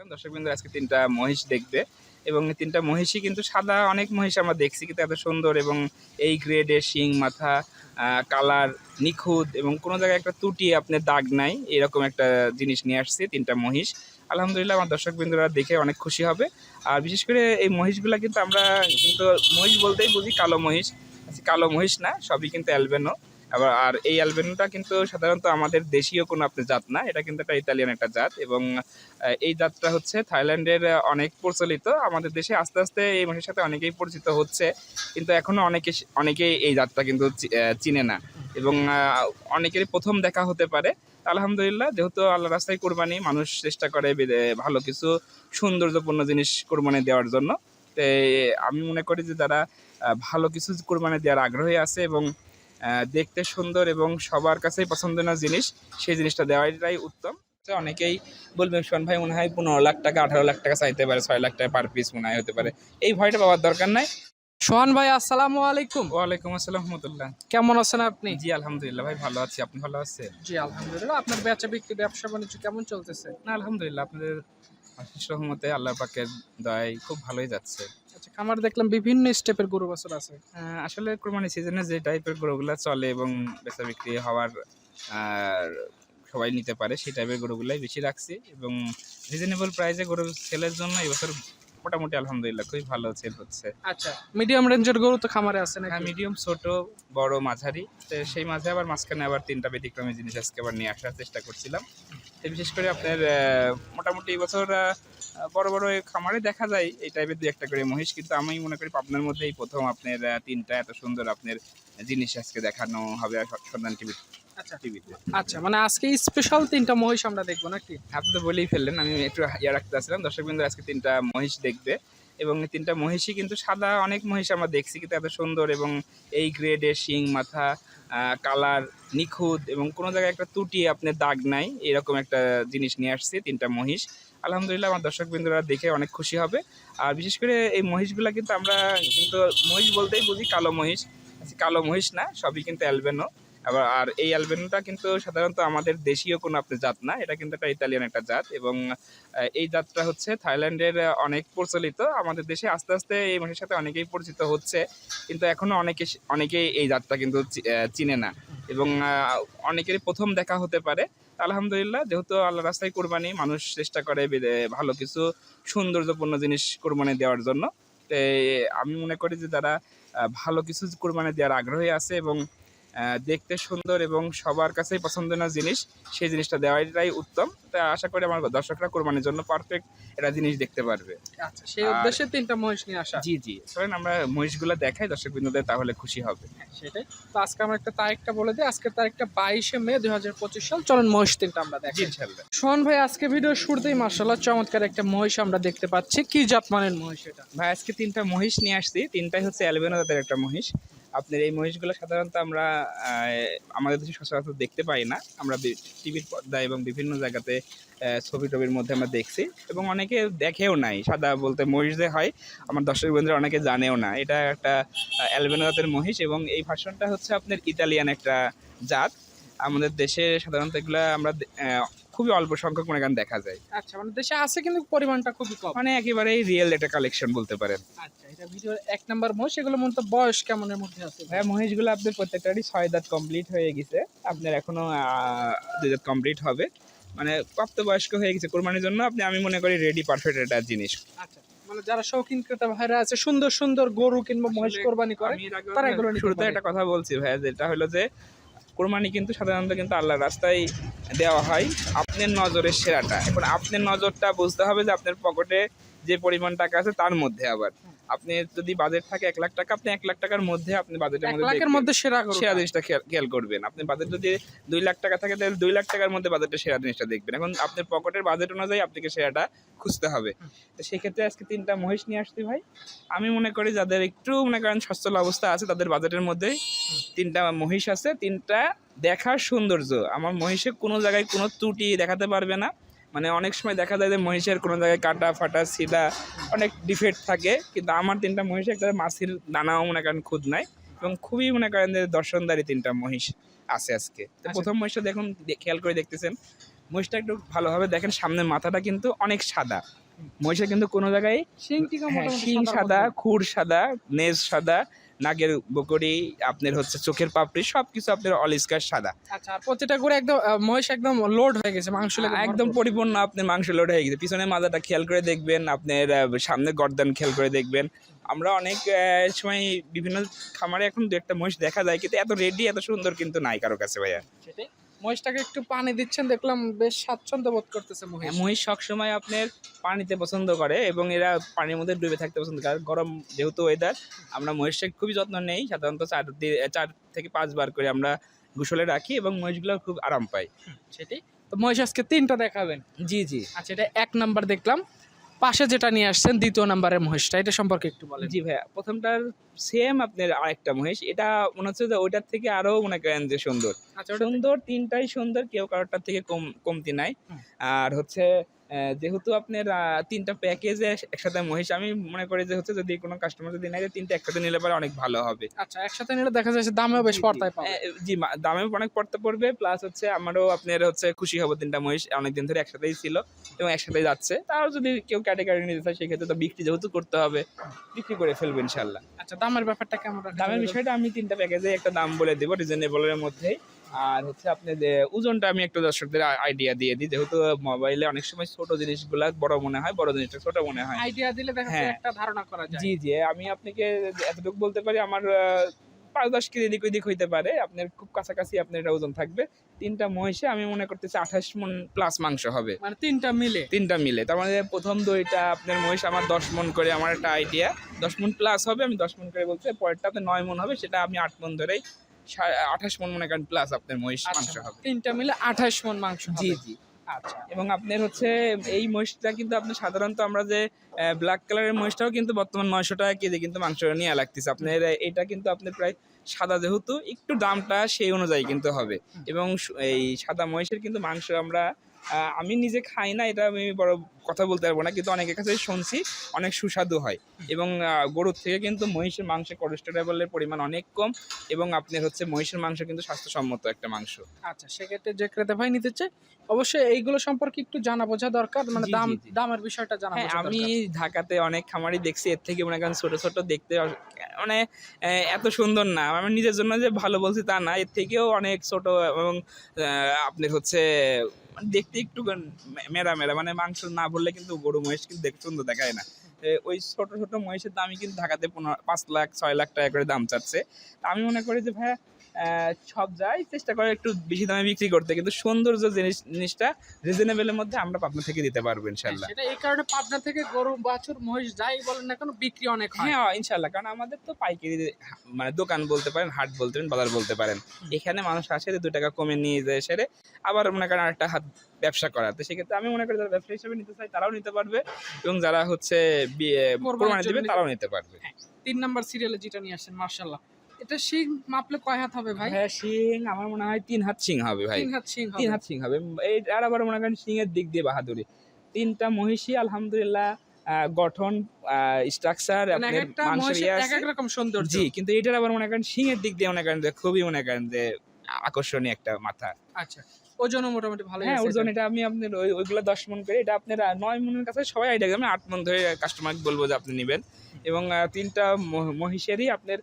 দর্শক বিন্দু আজকে তিনটা মহিষ দেখবে এবং তিনটা মহিষই কিন্তু সাদা অনেক মহিষ আমরা দেখছি কিন্তু এত সুন্দর এবং এই গ্রেডের শিং মাথা কালার নিখুঁত এবং কোনো জায়গায় একটা ত্রুটি আপনার দাগ নাই এরকম একটা জিনিস নিয়ে আসছি তিনটা মহিষ। আলহামদুলিল্লাহ আমার দর্শক বিন্দুরা দেখে অনেক খুশি হবে। আর বিশেষ করে এই মহিষগুলা কিন্তু আমরা কিন্তু মহিষ বলতেই বুঝি কালো মহিষ। আচ্ছা, কালো মহিষ না সবই কিন্তু অ্যালবেনো। আবার, আর এই অ্যালবেনোটা কিন্তু সাধারণত আমাদের দেশীয় কোনো আপনি জাত না, এটা কিন্তু একটা ইতালিয়ান একটা জাত এবং এই জাতটা হচ্ছে থাইল্যান্ডের অনেক প্রচলিত, আমাদের দেশে আস্তে আস্তে এই মহিষের সাথে অনেকেই পরিচিত হচ্ছে, কিন্তু এখনও অনেকে অনেকেই এই জাতটা কিন্তু চিনে না এবং অনেকেরই প্রথম দেখা হতে পারে, আলহামদুলিল্লাহ যেহেতু আল্লাহ রাস্তায় কোরবানি, মানুষ চেষ্টা করে ভালো কিছু সৌন্দর্যপূর্ণ জিনিস কোরবানি দেওয়ার জন্য, তো, আমি মনে করি যে যারা ভালো কিছু কোরবানি দেওয়ার আগ্রহী আছে এবং দেখতে সুন্দর এবং সবার কাছেই পছন্দনীয় জিনিস সেই জিনিসটা দেওয়াটাই উত্তম। তো অনেকেই বলবে শোন ভাই মনে হয় পনেরো লাখ টাকা আঠারো লাখ টাকা চাইতে পারে ছয় লাখ টাকা পার পিস মনে হয় হতে পারে। এই ভয়টা পাওয়ার দরকার নাই। সোহান ভাই আসসালামু আলাইকুম। ওয়ালাইকুম আসসালাম রহমতুল্লাহ। কেমন আছেন আপনি? জি আলহামদুলিল্লাহ ভাই ভালো আছি। আপনি ভালো আছেন? জি আলহামদুলিল্লাহ। আপনার বেচা বিক্রি ব্যবসা বাণিজ্য কেমন চলতেছে? না আলহামদুলিল্লাহ আপনাদের আশিস রহমতে আল্লাহ পাকের দয়ায় খুব ভালোই যাচ্ছে। আচ্ছা খামার দেখলাম বিভিন্ন স্টেপের গরু বছর আছে। আসলে কোরবানি সিজনে যে টাইপের গরুগুলো চলে এবং বেচা বিক্রি হওয়ার সবাই নিতে পারে, সেই টাইপের গরুগুলাই বেশি রাখছি এবং রিজনেবল প্রাইসে গরু সেলের জন্য এবছর মোটামুটি আলহামদুলিল্লাহ খুবই ভালো সেল হচ্ছে। আচ্ছা মিডিয়াম রেঞ্জের গরু তো খামারে আছে হ্যাঁ নাকি মিডিয়াম ছোট বড় মাঝারি। তো সেই মাঝে আবার মাঝখানে আবার তিনটা ব্যতিক্রমী জিনিস আজকে আবার নিয়ে আসার চেষ্টা করছিলাম। তো বিশেষ করে আপনার মোটামুটি এবছর বড় বড় খামারে দেখা যায় এই টাইপের দু একটা করে মহিষ। কিন্তু আমি মনে করি আপনার মধ্যেই প্রথম আপনার তিনটা এত সুন্দর আপনার জিনিস আজকে দেখানো হবে সন্ধান টিভি আচ্ছা টিভিতে। আচ্ছা মানে আজকে স্পেশাল তিনটা মহিষ আমরা দেখব নাকি? আপনি তো বলেই ফেললেন আমি একটু ইয়ে রাখতে আসছিলাম দর্শক বিন্দু আজকে তিনটা মহিষ দেখবে এবং তিনটা মহিষই কিন্তু সাদা অনেক মহিষ আমরা দেখছি কিন্তু এত সুন্দর এবং এই গ্রেডের শিং মাথা কালার নিখুঁত এবং কোনো জায়গায় একটা ত্রুটি আপনার দাগ নাই এরকম একটা জিনিস নিয়ে আসছি তিনটা মহিষ। আলহামদুলিল্লাহ আমার দর্শক বিন্দুরা দেখে অনেক খুশি হবে। আর বিশেষ করে এই মহিষগুলা কিন্তু আমরা কিন্তু মহিষ বলতেই বুঝি কালো মহিষ। আচ্ছা, কালো মহিষ না সবই কিন্তু অ্যালবেনো। আবার আর এই অ্যালবেনোটা কিন্তু সাধারণত আমাদের দেশীয় কোনো আপনি জাত না, এটা কিন্তু একটা ইতালিয়ান একটা জাত এবং এই জাতটা হচ্ছে থাইল্যান্ডের অনেক প্রচলিত, আমাদের দেশে আস্তে আস্তে এই মহিষের সাথে অনেকেই পরিচিত হচ্ছে, কিন্তু এখনও অনেকে অনেকেই এই জাতটা কিন্তু চিনে না এবং অনেকেরই প্রথম দেখা হতে পারে। আলহামদুলিল্লাহ, যেহেতু আল্লাহ রাস্তায় কোরবানি, মানুষ চেষ্টা করে ভালো কিছু সৌন্দর্যপূর্ণ জিনিস কোরবানি দেওয়ার জন্য। আমি মনে করি যে যারা ভালো কিছু কোরবানি দেওয়ার আগ্রহী আছে এবং দেখতে সুন্দর এবং সবার কাছেই পছন্দনীয় জিনিস সেই জিনিসটা দেওয়াটাই উত্তম। তা আশা করি আমার দর্শকরা কোরবানির জন্য পারফেক্ট এটা জিনিস দেখতে পারবে। আচ্ছা সেই উদ্দেশ্যে তিনটা মহিষ নিয়ে আসা। জি জি। চলেন আমরা মহিষগুলো দেখাই দর্শক বিন্দুদের তাহলে খুশি হবে। সেটাই। তো আজকে আমরা একটা তারিখটা বলে দিই। আজকের তারিখটা বাইশে মে দুই হাজার পঁচিশ সাল। চলেন মহিষ তিনটা আমরা দেখি ইনশাল্লাহ সোহান ভাই আজকে ভিডিও শুরুতেই মার্শাল্লাহ চমৎকার একটা মহিষ আমরা দেখতে পাচ্ছি। কি জাত মানের মহিষ এটা? ভাই আজকে তিনটা মহিষ নিয়ে আসছি। তিনটাই হচ্ছে অ্যালবেনো জাতের একটা মহিষ। আপনার এই মহিষগুলো সাধারণত আমরা আমাদের দেশে সচরাচর দেখতে পাই না। আমরা টিভির পর্দা এবং বিভিন্ন জায়গাতে ছবি টবির মধ্যে আমরা দেখছি এবং অনেকে দেখেও নাই। সাদা বলতে মহিষ যে হয়, আমার দর্শক বন্ধুরা অনেকে জানেও না। এটা একটা অ্যালবেনো জাতের মহিষ এবং এই ভাষণটা হচ্ছে আপনার ইতালিয়ান একটা জাত। আমাদের দেশে সাধারণত এগুলা আমরা খুবই অল্প সংখ্যক মনে করেন দেখা যায়। আচ্ছা মানে দেশে আছে কিন্তু পরিমাণটা খুবই কম। মানে একেবারেই রিয়েল একটা কালেকশন বলতে পারেন। আচ্ছা এটা ভিডিওর এক নাম্বার মহিষ এগুলো মূলত বয়স কেমনের মধ্যে আছে? ভাইয়া মহিষগুলো আপনার প্রত্যেকটারই ছয় দাঁত কমপ্লিট হয়ে গেছে। আপনার এখনও দুই দাঁত কমপ্লিট হবে। মানে প্রাপ্তবয়স্ক হয়ে গেছে কোরবানির জন্য আপনি আমি মনে করি রেডি পারফেক্ট একটা জিনিস। আচ্ছা মানে যারা শৌখিন ক্রেতা ভাইরা আছে সুন্দর সুন্দর গরু কিংবা মহিষ কোরবানি করে তারা এগুলো শুরুতে একটা কথা বলছি ভাইয়া যেটা হলো যে কোরবানি কিন্তু সাধারণত কিন্তু আল্লাহর রাস্তায় দেওয়া হয়। আপনার নজরের সেরাটা। এখন আপনার নজরটা বুঝতে হবে যে আপনার পকেটে যে পরিমাণ টাকা আছে তার মধ্যে আবার। আপনি যদি বাজেট থাকে এক লাখ টাকা আপনি এক লাখ টাকার মধ্যে আপনি বাজেটের মধ্যে লাখের মধ্যে সেরা সেরা জিনিসটা খেয়াল খেয়াল করবেন। আপনি বাজেট যদি দুই লাখ টাকা থাকে তাহলে দুই লাখ টাকার মধ্যে বাজেটটা সেরা জিনিসটা দেখবেন। এখন আপনার পকেটের বাজেট অনুযায়ী আপনাকে সেরাটা খুঁজতে হবে। তো সেক্ষেত্রে আজকে তিনটা মহিষ নিয়ে আসছি ভাই। আমি মনে করি যাদের একটু মনে করেন সচ্ছল অবস্থা আছে তাদের বাজেটের মধ্যেই তিনটা মহিষ আছে তিনটা দেখার সৌন্দর্য। আমার মহিষে কোনো জায়গায় কোনো ত্রুটি দেখাতে পারবে না। মানে অনেক সময় দেখা যায় যে মহিষের কোনো জায়গায় কাটা ফাটা সিধা অনেক ডিফেক্ট থাকে। কিন্তু আমার তিনটা মহিষে একটা মাছির দানাও মনে করেন খুদ নাই। এবং খুবই মনে করেন যে দর্শনদারি তিনটা মহিষ আছে আজকে। তো আচ্ছা। প্রথম মহিষটা দেখুন খেয়াল করে দেখতেছেন। মহিষটা একটু ভালোভাবে দেখেন সামনের মাথাটা কিন্তু অনেক সাদা। মহিষের কিন্তু কোনো জায়গায় হ্যাঁ শিং সাদা। খুর সাদা নেজ সাদা নাকের বকরি আপনার হচ্ছে চোখের পাপড়ি সবকিছু আপনার অলিস্কার সাদা। আচ্ছা আর প্রতিটা করে একদম মহেশ মহিষ একদম লোড হয়ে গেছে মাংস একদম পরিপূর্ণ আপনার মাংস লোড হয়ে গেছে। পিছনে মাজাটা খেয়াল করে দেখবেন আপনার সামনে গর্দান খেয়াল করে দেখবেন। আমরা অনেক সময় বিভিন্ন খামারে এখন দু একটা মহিষ দেখা যায় কিন্তু এত রেডি এত সুন্দর কিন্তু নাই কারও কাছে ভাইয়া। সেটাই। মহিষটাকে একটু পানি দিচ্ছেন দেখলাম বেশ স্বাচ্ছন্দ্য বোধ করতেছে মহিষ। হ্যাঁ, মহিষ সবসময় আপনার পানিতে পছন্দ করে এবং এরা পানির মধ্যে ডুবে থাকতে পছন্দ করে। গরম যেহেতু ওয়েদার আমরা মহিষের খুবই যত্ন নেই। সাধারণত চার চার থেকে পাঁচবার করে আমরা গোসলে রাখি এবং মহিষগুলো খুব আরাম পায়। সেটাই। তো মহিষ আজকে তিনটা দেখাবেন। জি জি। আচ্ছা এটা এক নাম্বার দেখলাম। পাশে যেটা নিয়ে আসছেন দ্বিতীয় নাম্বারের মহেশটা এটা সম্পর্কে একটু বলেন। জি ভাইয়া প্রথমটার সেম আপনার আরেকটা মহিষ এটা মনে হচ্ছে যে ওইটার থেকে আরও মনে করেন যে সুন্দর। আচ্ছা সুন্দর তিনটাই সুন্দর কেউ কারোরটার থেকে কম কমতি নাই। আর হচ্ছে যেহেতু আপনার তিনটা প্যাকেজে একসাথে মহিষ আমি মনে করি যে হচ্ছে যদি কোনো কাস্টমার যদি নেয় তিনটা একসাথে নিলে পরে অনেক ভালো হবে। আচ্ছা একসাথে নিলে দেখা যাচ্ছে দামেও বেশ। পর্তায় পাবে। জি মা- দামে অনেক পড়তে পড়বে প্লাস হচ্ছে আমারও আপনার হচ্ছে খুশি হব তিনটা মহিষ অনেকদিন ধরে একসাথেই ছিল এবং একসাথেই যাচ্ছে। তাও যদি কেউ ক্যাটাগরি নিতে চায় সেক্ষেত্রে তো বিক্রি যেহেতু করতে হবে বিক্রি করে ফেলব ইনশাল্লাহ আচ্ছা দামের ব্যাপারটা কেমন দামের বিষয়টা আমি তিনটা প্যাকেজে একটা দাম বলে দেবো রিজনেবলের মধ্যেই। আর হচ্ছে আপনি ওজনটা আমি একটু দর্শকদের আইডিয়া দিয়ে দিই। যেহেতু মোবাইলে অনেক সময় ছোট জিনিসগুলা বড় মনে হয় বড় জিনিসটা ছোট মনে হয়। আইডিয়া দিলে দেখা হ্যাঁ। একটা ধারণা করা যায়। জি জি আমি আপনাকে এতটুকু বলতে পারি আমার পাঁচ দশ কেজি এদিক ওদিক হইতে পারে। আপনার খুব কাছাকাছি আপনার এটা ওজন থাকবে। তিনটা মহিষে আমি মনে করতেছি আঠাশ মন প্লাস মাংস হবে। মানে তিনটা মিলে। তিনটা মিলে। তার মানে প্রথম দইটা আপনার মহিষ আমার দশ মন করে আমার একটা আইডিয়া দশ মন প্লাস হবে আমি দশ মন করে বলতে পরেরটা আপনার নয় মন হবে সেটা আমি আট মন ধরেই আঠাশ মন মনে করেন প্লাস আপনার মহিষ মাংস আচ্ছা হবে। তিনটা মিলে আঠাশ মন মাংস জি জি। আচ্ছা এবং আপনার হচ্ছে এই মহিষটা কিন্তু আপনি সাধারণত আমরা যে ব্ল্যাক কালারের মহিষটাও কিন্তু বর্তমান নয়শো টাকা কেজি কিন্তু মাংস নিয়ে লাগতেছে। আপনার এটা কিন্তু আপনার প্রায় সাদা যেহেতু একটু দামটা সেই অনুযায়ী কিন্তু হবে। এবং এই সাদা মহিষের কিন্তু মাংস আমরা আমি নিজে খাই না এটা আমি বড় কথা বলতে পারব না কিন্তু অনেকের কাছে শুনছি অনেক সুস্বাদু হয়। এবং গরুর থেকে কিন্তু মহিষের মাংসে কোলেস্টেরলের পরিমাণ অনেক কম এবং আপনার হচ্ছে মহিষের মাংস কিন্তু স্বাস্থ্যসম্মত একটা মাংস। আচ্ছা সেক্ষেত্রে যে ক্রেতা ভাই নিতে চায় অবশ্যই এইগুলো সম্পর্কে একটু জানা বোঝা দরকার মানে দাম। দামের বিষয়টা জানা হ্যাঁ আমি ঢাকাতে অনেক খামারই দেখছি এর থেকে মনে করেন ছোট ছোট দেখতে মানে এত সুন্দর না। আমি নিজের জন্য যে ভালো বলছি তা না এর থেকেও অনেক ছোট এবং আপনার হচ্ছে দেখতে একটু মেরা মেরা মানে মাংস না বললে কিন্তু গরু মহিষ কিন্তু দেখতে সুন্দর দেখায় না। ওই ছোট ছোট মহিষের দামই কিন্তু ঢাকাতে পনেরো, পাঁচ লাখ, ছয় লাখ টাকা করে দাম চাচ্ছে। আমি মনে করি যে ভাইয়া সব যাই চেষ্টা করে একটু বেশি দামে বিক্রি করতে। কিন্তু সৌন্দর্য জিনিস জিনিসটা রিজনেবলের মধ্যে আমরা পাবনা থেকে দিতে পারব ইনশাল্লাহ সেটা এই কারণে পাবনা থেকে গরু বাছুর মহিষ যাই বলেন না কেন বিক্রি অনেক হয়। হ্যাঁ ইনশাল্লাহ কারণ আমাদের তো পাইকারি মানে দোকান বলতে পারেন হাট বলতে পারেন বাজার বলতে পারেন। এখানে মানুষ আসে দু টাকা কমে নিয়ে যায় সেরে আবার মনে করেন আরেকটা হাত ব্যবসা করার। তো সেক্ষেত্রে আমি মনে করি যারা ব্যবসা হিসেবে নিতে চাই তারাও নিতে পারবে এবং যারা হচ্ছে কোরবানি দিবে তারাও নিতে পারবে। তিন নাম্বার সিরিয়ালে যেটা নিয়ে আসছেন মার্শাল্লাহ এটা শিং মাপলে কয় হাত হবে ভাই? ভাইয়া শিং আমার মনে হয় তিন হাত শিং হবে ভাই। তিন হাত শিং তিন হবে হাত শিং হবে। এই আর আবার মনে করেন শিং এর দিক দিয়ে বাহাদুরি। তিনটা মহিষী আলহামদুলিল্লাহ গঠন স্ট্রাকচার মানে এক এক রকম সৌন্দর্য। জি কিন্তু এটার আবার মনে করেন সিংহের দিক দিয়ে মনে করেন যে খুবই মনে করেন যে আকর্ষণীয় একটা মাথা। আচ্ছা ওজনও মোটামুটি ভালো হ্যাঁ ওজন এটা আমি আপনার ওই ওইগুলো দশ মন করে এটা আপনার নয় মনের কাছে সবাই আইডিয়া আমি আট মন ধরে কাস্টমার বলব যে আপনি নেবেন। এবং তিনটা মহ- মহিষেরই আপনার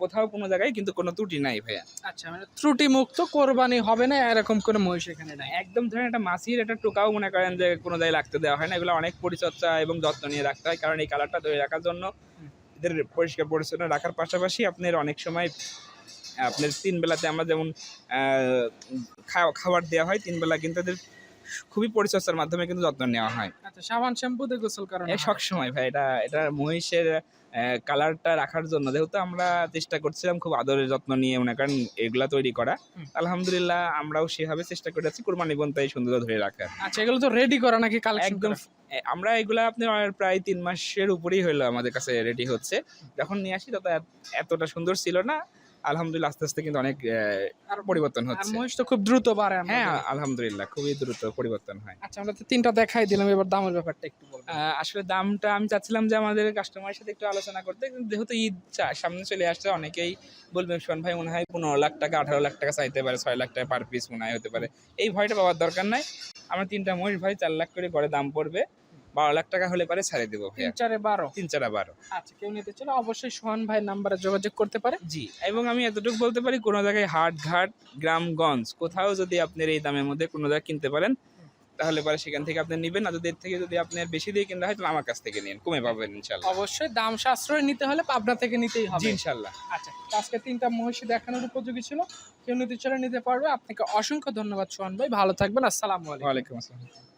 কোথাও কোনো জায়গায় কিন্তু কোনো ত্রুটি নাই ভাইয়া। আচ্ছা মানে ত্রুটি মুক্ত কোরবানি হবে না এরকম কোনো মহিষ এখানে নাই। একদম ধরেন একটা মাছির একটা টোকাও মনে করেন যে কোনো জায়গায় রাখতে দেওয়া হয় না এগুলো অনেক পরিচর্যা এবং যত্ন নিয়ে রাখতে হয় কারণ এই কালারটা ধরে রাখার জন্য এদের পরিষ্কার পরিচ্ছন্ন রাখার পাশাপাশি আপনার অনেক সময় আপনার তিন বেলাতে আমরা যেমন খাওয়া- খাবার দেওয়া হয় তিন বেলা কিন্তু এদের খুবই পরিচর্যার মাধ্যমে কিন্তু যত্ন নেওয়া হয়। আচ্ছা সাবান শ্যাম্পু দিয়ে গোসল করানো এই হয়। সব সময় ভাই এটা এটা মহিষের কালারটা রাখার জন্য। যেহেতু আমরা চেষ্টা করছিলাম খুব আদরের যত্ন নিয়ে মনে করেন এগুলা তৈরি করা। আলহামদুলিল্লাহ আমরাও সেভাবে চেষ্টা করে যাচ্ছি কোরবানি পর্যন্ত এই সৌন্দর্য ধরে রাখা আচ্ছা এগুলো তো রেডি করা নাকি কাল একদম আমরা এগুলা আপনার প্রায় তিন মাসের উপরেই হলো আমাদের কাছে রেডি হচ্ছে। যখন নিয়ে আসি তত এতটা সুন্দর ছিল না। আলহামদুলিল্লাহ আস্তে আস্তে কিন্তু অনেক আর পরিবর্তন হচ্ছে। মহিষ তো খুব দ্রুত বাড়ে হ্যাঁ আলহামদুলিল্লাহ খুবই দ্রুত পরিবর্তন হয়। আচ্ছা আমরা তো তিনটা দেখাই দিলাম এবার দামের ব্যাপারটা একটু আসলে দামটা আমি চাচ্ছিলাম যে আমাদের কাস্টমারের সাথে একটু আলোচনা করতে কিন্তু যেহেতু ঈদ সামনে চলে আসছে অনেকেই বলবে শোন ভাই মনে হয় পনেরো লাখ টাকা আঠারো লাখ টাকা চাইতে পারে ছয় লাখ টাকা পার পিস মনে হয় হতে পারে। এই ভয়টা পাওয়ার দরকার নাই। আমরা তিনটা মহিষ ভাই চার লাখ করে পরে দাম পড়বে। বারো লাখ টাকা হলে পারে ছাড়ে দেবো ভাইয়া। চারে বারো। তিন চারা বারো। আচ্ছা কেউ নিতে চাইলে অবশ্যই সোহান ভাই নাম্বারে যোগাযোগ করতে পারে। জি এবং আমি এতটুকু বলতে পারি কোনো জায়গায় হাট ঘাট গ্রামগঞ্জ কোথাও যদি আপনার এই দামের মধ্যে কোনো জায়গায় কিনতে পারেন তাহলে পরে সেখান থেকে আপনি নেবেন। আর যদি এর থেকে যদি আপনার বেশি দিয়ে কিনতে হয় তাহলে আমার কাছ থেকে নিন কমে পাবেন ইনশাল্লাহ। অবশ্যই দাম সাশ্রয় নিতে হলে পাবনা থেকে নিতেই হবে। ইনশাল্লাহ। আচ্ছা আজকে তিনটা মহিষী দেখানোর উপযোগী ছিল। কেউ নিতে চাইলে নিতে পারবে। আপনাকে অসংখ্য ধন্যবাদ সোহান ভাই। ভালো থাকবেন। আসসালামু আলাইকুম। আসসালাম।